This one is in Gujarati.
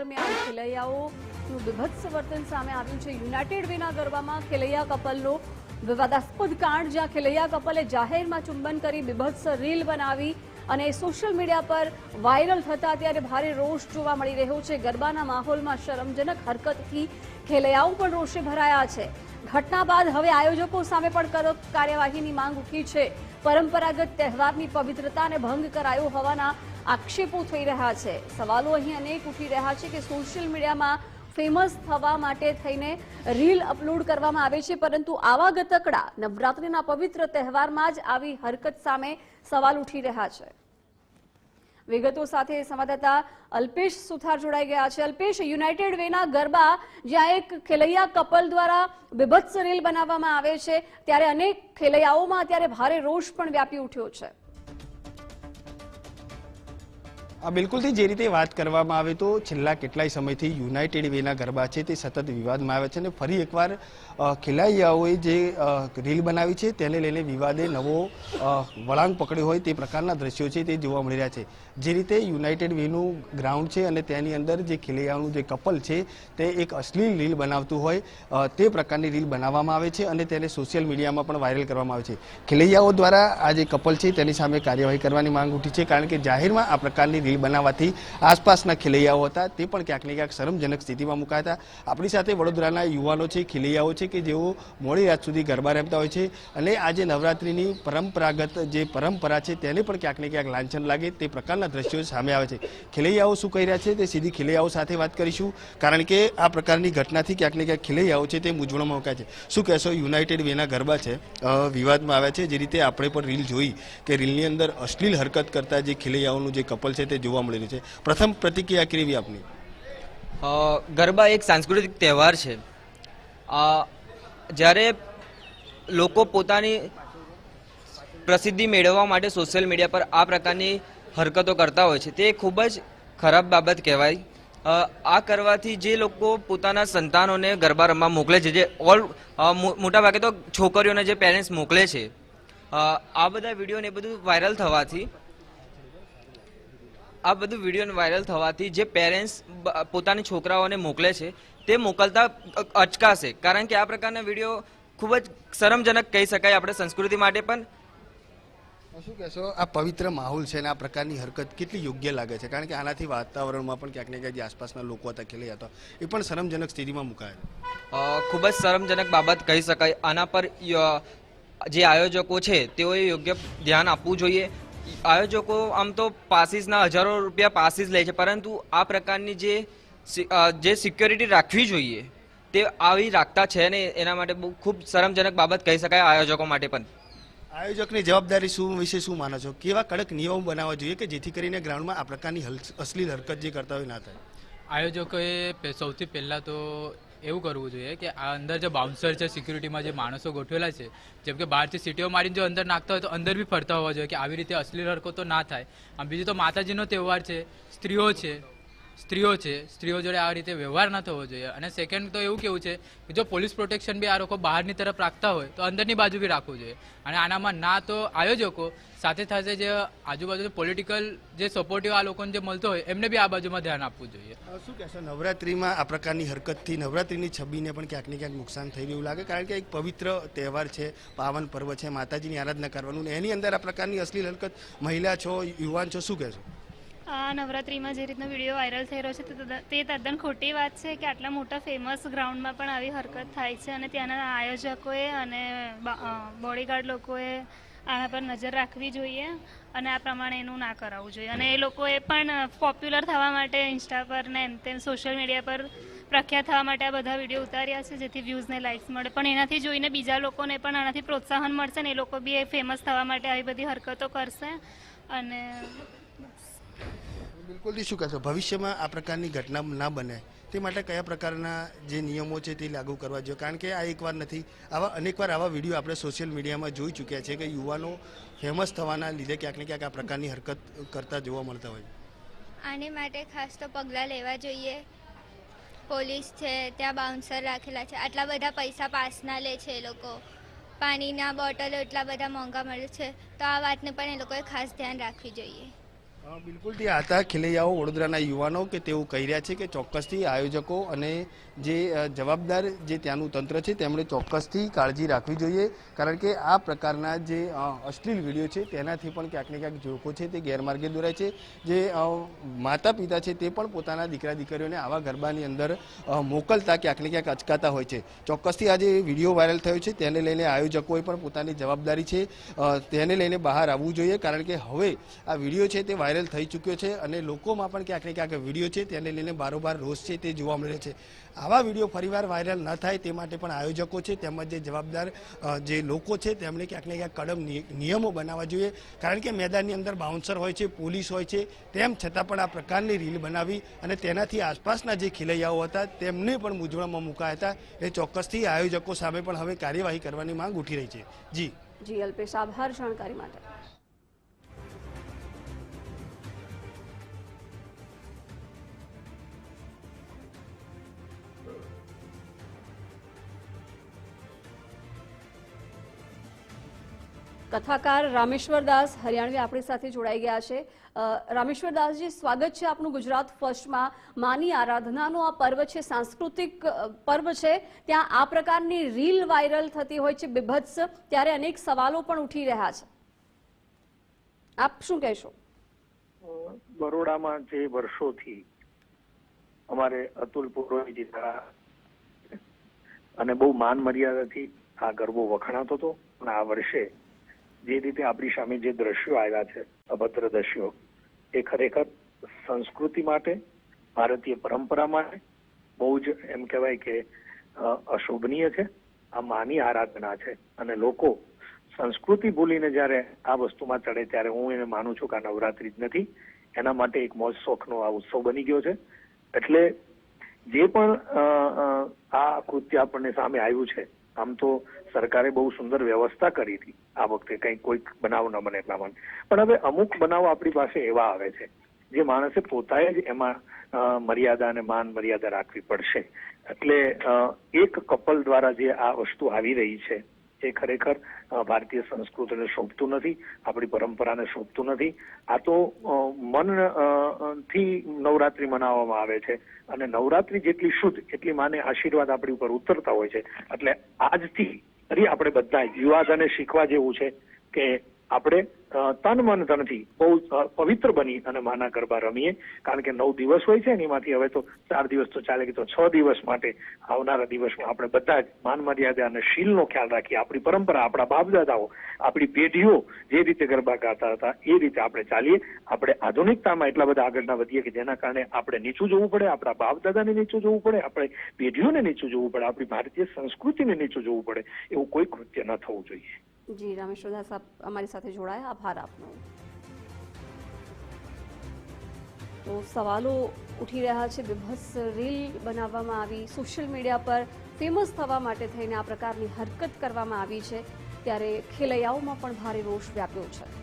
દરમિયાન ખેલૈયાઓનું વિભત્સ વર્તન સામે આવ્યું છે. યુનાઇટેડ વેના ગરબામાં ખેલૈયા કપલનો વિવાદાસ્પદ કાંડ, જ્યાં ખેલૈયા કપલે જાહેરમાં ચુંબન કરી બિભત્સ રીલ બનાવી અને સોશિયલ મીડિયા પર વાયરલ થતા ત્યારે ભારે રોષ જોવા મળી રહ્યો છે. ગરબાના માહોલમાં શરમજનક હરકતથી ખેલૈયાઓ પણ રોષે ભરાયા છે. ઘટના બાદ હવે આયોજકો સામે પણ કાર્યવાહીની માંગ ઉઠી છે. પરંપરાગત તહેવારની પવિત્રતાને ભંગ કરાયો હોવાના આક્ષેપો થઈ રહ્યા છે. સવાલો અહીં અનેક ઉઠી રહ્યા છે કે સોશિયલ મીડિયામાં ફેમસ થવા માટે થઈને રીલ અપલોડ કરવામાં આવે છે, પરંતુ આવા ગતકડા નવરાત્રિના પવિત્ર તહેવારમાં જ આવી હરકત સામે સવાલ ઉઠી રહ્યા છે. વિગતો સાથે સંવાદદાતા અલ્પેશ સુથાર જોડાઈ ગયા છે. અલ્પેશ, યુનાઇટેડ વેના ગરબા જ્યાં એક ખેલૈયા કપલ દ્વારા બીભત્સ રીલ બનાવવામાં આવે છે, ત્યારે અનેક ખેલૈયાઓમાં અત્યારે ભારે રોષ પણ વ્યાપી ઉઠ્યો છે. બિલકુલથી જે રીતે વાત કરવામાં આવે તો છેલ્લા કેટલાય સમયથી યુનાઇટેડ વેના ગરબા છે તે સતત વિવાદમાં આવે છે અને ફરી એકવાર ખેલૈયાઓએ જે રીલ બનાવી છે તેને લઈને વિવાદે નવો વળાંક પકડ્યો હોય તે પ્રકારના દ્રશ્યો છે તે જોવા મળી રહ્યા છે. જે રીતે યુનાઇટેડ વેનું ગ્રાઉન્ડ છે અને તેની અંદર જે ખેલૈયાઓનું જે કપલ છે તે એક અશ્લીલ રીલ બનાવતું હોય તે પ્રકારની રીલ બનાવવામાં આવે છે અને તેને સોશિયલ મીડિયામાં પણ વાયરલ કરવામાં આવે છે. ખેલૈયાઓ દ્વારા આ જે કપલ છે તેની સામે કાર્યવાહી કરવાની માંગ ઉઠી છે કારણ કે જાહેરમાં આ પ્રકારની રીલ બનાવવાથી આસપાસના ખેલૈયાઓ હતા. તે પણ ક્યાંક ને ક્યાંક શરમજનક સ્થિતિમાં મુકાયા હતા આપણી સાથે વડોદરાના યુવાનો છે, ખેલૈયાઓ છે કે જેઓ મોડી રાત સુધી ગરબા રમતા હોય છે. અને આજે નવરાત્રિની પરંપરાગત જે પરંપરા છે, તેને પણ ક્યાંક ને ક્યાંક લાંછન લાગે તે પ્રકારના દ્રશ્યો સામે આવે છે. ખેલૈયાઓ શું કહી રહ્યા છે તે સીધી ખેલૈયાઓ સાથે વાત કરીશું. કારણ કે આ પ્રકારની ઘટનાથી ક્યાંક ને ક્યાંક ખેલૈયાઓ છે તે મૂંઝવણમાં મુકાય છે. શું કહેશો, યુનાઇટેડ વેના ગરબા છે વિવાદમાં આવ્યા છે. જે રીતે આપણે પણ રીલ જોઈ કે રીલની અંદર અશ્લીલ હરકત કરતા જે ખેલૈયાઓનું જે કપલ છે તે જોવા મળી રહ્યું છે. પ્રથમ પ્રતિક્રિયા કેવી આપની? ગરબા એક સાંસ્કૃતિક તહેવાર છે. જ્યારે લોકો પોતાની પ્રસિદ્ધિ મેળવવા માટે સોશિયલ મીડિયા પર આ પ્રકારની હરકતો કરતા હોય છે, તે ખૂબ જ ખરાબ બાબત કહેવાય. આ કરવાથી જે લોકો પોતાના સંતાનોને ગરબા રમવા મોકલે છે, જે ઓલ મોટા ભાગે તો છોકરીઓને જે પેરેન્ટ્સ મોકલે છે આ બધા વીડિયો ને બધું વાયરલ થવાથી આ બધું વીડિયો વાયરલ થવાથી જે પેરેન્ટ્સ પોતાની છોકરાઓને મોકલે છે તે મોકલતા અચકાશે. કારણ કે આ પ્રકારના વીડિયો ખૂબ જ શરમજનક કહી શકાય આપણે સંસ્કૃતિ માટે પણ. શું કહેશો? આ પવિત્ર માહોલ છે અને આ પ્રકારની હરકત કેટલી યોગ્ય લાગે છે? કારણ કે આનાથી વાતાવરણમાં પણ ક્યાંક ને ક્યાંક જે આસપાસના લોકો હતા ખેલે હતા એ પણ શરમજનક સ્થિતિમાં મુકાયા ખૂબ જ શરમજનક બાબત કહી શકાય. આના પર જે આયોજકો છે તેઓએ યોગ્ય ધ્યાન આપવું જોઈએ. આયોજકો આમ તો પાસીસના હજારો રૂપિયા પાસીસ લે છે પરંતુ આ પ્રકારની જે જે સિક્યોરિટી રાખવી જોઈએ તે આવી રાખતા છે ને એના માટે બહુ ખૂબ શરમજનક બાબત કહી શકાય આયોજકો માટે પણ. આયોજકની જવાબદારી શું વિશે શું માનો છો? કેવા કડક નિયમો બનાવવા જોઈએ કે જેથી કરીને ગ્રાઉન્ડમાં આ પ્રકારની અસલી અશ્લીલ હરકત જે કરતા હોય ના થાય? આયોજકોએ સૌથી પહેલાં તો એવું કરવું જોઈએ કે આ અંદર જે બાઉન્સર છે સિક્યુરિટીમાં જે માણસો ગોઠવેલા છે, જેમ કે બહારથી સીટીઓ મારીને જો અંદર નાખતા હોય તો અંદર બી ફરતા હોવા જોઈએ કે આવી રીતે અશ્લીલ હરકતો ના થાય. આમ બીજું તો માતાજીનો તહેવાર છે, સ્ત્રીઓ છે સ્ત્રીઓ છે, સ્ત્રીઓ જોડે આ રીતે વ્યવહાર ના થવો જોઈએ. અને સેકન્ડ તો એવું કેવું છે કે જો પોલીસ પ્રોટેક્શન બી આ લોકો બહારની તરફ રાખતા હોય, તો અંદરની બાજુ બી રાખવું જોઈએ. અને આનામાં ના તો આયોજકો સાથે સાથે જે આજુબાજુ પોલિટિકલ જે સપોર્ટિવ આ લોકોને જે મળતો હોય, એમને બી આ બાજુમાં ધ્યાન આપવું જોઈએ. શું કહેશો? નવરાત્રિમાં આ પ્રકારની હરકતથી નવરાત્રિની છબીને પણ ક્યાંક ને ક્યાંક નુકસાન થઈ રહ્યું લાગે? કારણ કે એક પવિત્ર તહેવાર છે, પાવન પર્વ છે, માતાજીની આરાધના કરવાનું. ને એની અંદર આ પ્રકારની અશ્લીલ હરકત મહિલા છો, યુવાન છો, શું કહેશો? આ નવરાત્રિમાં જે રીતનો વીડિયો વાયરલ થઈ રહ્યો છે, તે તદ્દન- ખોટી વાત છે કે આટલા મોટા ફેમસ ગ્રાઉન્ડમાં પણ આવી હરકત થાય છે અને ત્યાંના આયોજકોએ અને બોડીગાર્ડ લોકોએ આના પર નજર રાખવી જોઈએ અને આ પ્રમાણે એનું ના કરાવવું જોઈએ. અને એ લોકોએ પણ પોપ્યુલર થવા માટે ઇન્સ્ટા પર ને એમ તેમ સોશિયલ મીડિયા પર પ્રખ્યાત થવા માટે આ બધા વીડિયો ઉતાર્યા છે, જેથી વ્યૂઝ ને લાઇક્સ મળે. પણ એનાથી જોઈને બીજા લોકોને પણ આનાથી પ્રોત્સાહન મળશે ને એ લોકો બી એ ફેમસ થવા માટે આવી બધી હરકતો કરશે. અને બિલકુલથી શું કહેશો? ભવિષ્યમાં આ પ્રકારની ઘટના ના બને. તે માટે કયા પ્રકારના જે નિયમો છે તે લાગુ કરવા જોઈએ? કારણ કે આ એકવાર નથી, આવા અનેકવાર આવા વીડિયો આપણે સોશિયલ મીડિયામાં જોઈ ચૂક્યા છે કે યુવાનો ફેમસ થવાના લીધે ક્યાંક ને ક્યાંક આ પ્રકારની હરકત કરતા જોવા મળતા હોય આને માટે ખાસ તો પગલાં લેવા જોઈએ. પોલીસ છે, ત્યાં બાઉન્સર રાખેલા છે. આટલા બધા પૈસા પાસના લે છે એ લોકો. પાણીના બોટલો એટલા બધા મોંઘા મળે છે. તો આ વાતને પણ એ લોકોએ ખાસ ધ્યાન રાખવી જોઈએ. અ, બિલકુલથી આતા હતા ખેલૈયાઓ વડોદરાના યુવાનો કે તેઓ કહી રહ્યા છે કે ચોક્કસથી આયોજકો અને જે જવાબદાર જે ત્યાંનું તંત્ર છે તેમણે ચોક્કસથી કાળજી રાખવી જોઈએ. કારણ કે આ પ્રકારના જે અશ્લીલ વીડિયો છે તેનાથી પણ ક્યાંક ને ક્યાંક લોકો છે તે ગેરમાર્ગે દોરાય છે. જે માતા પિતા છે તે પણ પોતાના દીકરા દીકરીઓને આવા ગરબાની અંદર મોકલતા ક્યાંક ને ક્યાંક અચકાતા હોય છે. ચોક્કસથી આ જે વીડિયો વાયરલ થયો છે તેને લઈને આયોજકોએ પણ પોતાની જવાબદારી છે. તેને લઈને બહાર આવવું જોઈએ કારણ કે હવે આ વીડિયો છે તે વાયરલ થઈ ચૂક્યો છે અને લોકોમાં પણ ક્યાંક ને ક્યાંક વીડિયો છે તેને લઈને બારોબાર રોષ છે તે જોવા મળે છે. આવા વીડિયો ફરીવાર વાયરલ ન થાય તે માટે પણ આયોજકો છે તેમજ જે જવાબદાર જે લોકો છે તેમણે ક્યાંક ને ક્યાંક કડમ નિયમો બનાવવા જોઈએ. કારણ કે મેદાનની અંદર બાઉન્સર હોય છે, પોલીસ હોય છે, તેમ છતાં પણ આ પ્રકારની રીલ બનાવી અને તેનાથી આસપાસના જે ખેલૈયાઓ હતા તેમને પણ મૂંઝવણમાં મુકાયા હતા. એ ચોક્કસથી આયોજકો સામે પણ હવે કાર્યવાહી કરવાની માંગ ઉઠી રહી છે. જી. જી, અલ્પેશ, આભાર જાણકારી માટે. કથાકાર રામેશ્વર દાસ હરિયાણવી આપણી સાથે જોડાઈ ગયા છે. રામેશ્વર દાસજી, સ્વાગત છે આપનું ગુજરાત ફર્સ્ટમાં. માની આરાધનાનો આ પર્વ છે, સાંસ્કૃતિક પર્વ છે. ત્યાં આ પ્રકારની રીલ વાયરલ થતી હોય છે, બીભત્સ. ત્યારે અનેક સવાલો પણ ઉઠી રહ્યા છે. આપ શું કહેશો? બરોડામાં જે વર્ષોથી અમારે અતુલ પુરોહિતજી દ્વારા અને બહુ માન મર્યાદાથી આ ગરબો વખણાતો હતો. અને આ વર્ષે જે રીતે આપણી સામે જે દ્રશ્યો આવ્યા છે, અભદ્ર દ્રશ્યો, એ ખરેખર સંસ્કૃતિ માટે, ભારતીય પરંપરા માટે બહુ જ એમ કહેવાય કે અશોભનીય છે, આ માની આરાધના છે. અને લોકો સંસ્કૃતિ ભૂલીને જ્યારે આ વસ્તુમાં ચડે ત્યારે હું એને માનું છું કે આ નવરાત્રિ જ નથી. એના માટે એક મોજ શોખનો આ ઉત્સવ બની ગયો છે. એટલે જે પણ આ કૃત્ય આપણને સામે આવ્યું છે, આમ તો સરકારે બહુ સુંદર વ્યવસ્થા કરી હતી. આ વખતે કંઈ કોઈક બનાવ ન બને એટલા માટે. પણ હવે અમુક બનાવ આપણી પાસે એવા આવે છે, જે માણસે પોતાએ જ એમાં મર્યાદા અને માન મર્યાદા રાખવી પડશે. એટલે એક કપલ દ્વારા જે આ વસ્તુ આવી રહી છે, એ ખરેખર ભારતીય સંસ્કૃતિને શોભતું નથી, આપણી પરંપરાને શોભતું નથી. આ તો મનથી નવરાત્રી મનાવવામાં આવે છે. અને નવરાત્રી જેટલી શુદ્ધ, એટલી માને આશીર્વાદ આપણી ઉપર ઉતરતા હોય છે. એટલે આજથી ફરી આપણે બધા યુવાધને શીખવા જેવું છે કે આપણે તન મન ધનથી બહુ પવિત્ર બની અને માના ગરબા રમીએ. કારણ કે નવ દિવસ હોય છે એમાંથી હવે તો ચાર દિવસ તો ચાલે કે તો છ દિવસ માટે આવનારા દિવસમાં આપણે બધા જ માન મર્યાદા અને શીલનો ખ્યાલ રાખીએ. આપણી પરંપરા, આપણા બાપદાદાઓ, આપણી પેઢીઓ જે રીતે ગરબા ગાતા હતા, એ રીતે આપણે ચાલીએ. આપણે આધુનિકતામાં એટલા બધા આગળ ના વધીએ કે જેના કારણે આપણે નીચું જોવું પડે, આપણા બાપદાદાને નીચું જોવું પડે, આપણે પેઢીઓને નીચું જોવું પડે, આપણી ભારતીય સંસ્કૃતિને નીચું જોવું પડે. એવું કોઈ કૃત્ય ન થવું જોઈએ. જી, રામેશ્વર દાસ, આપ અમારી સાથે જોડાયા. આભાર આપનો. તો સવાલો ઉઠી રહ્યા છે. બેભસ રીલ બનાવવામાં આવી. સોશિયલ મીડિયા પર ફેમસ થવા માટે થઈને આ પ્રકારની હરકત કરવામાં આવી છે. ત્યારે ખેલૈયાઓમાં પણ ભારે રોષ વ્યાપ્યો છે.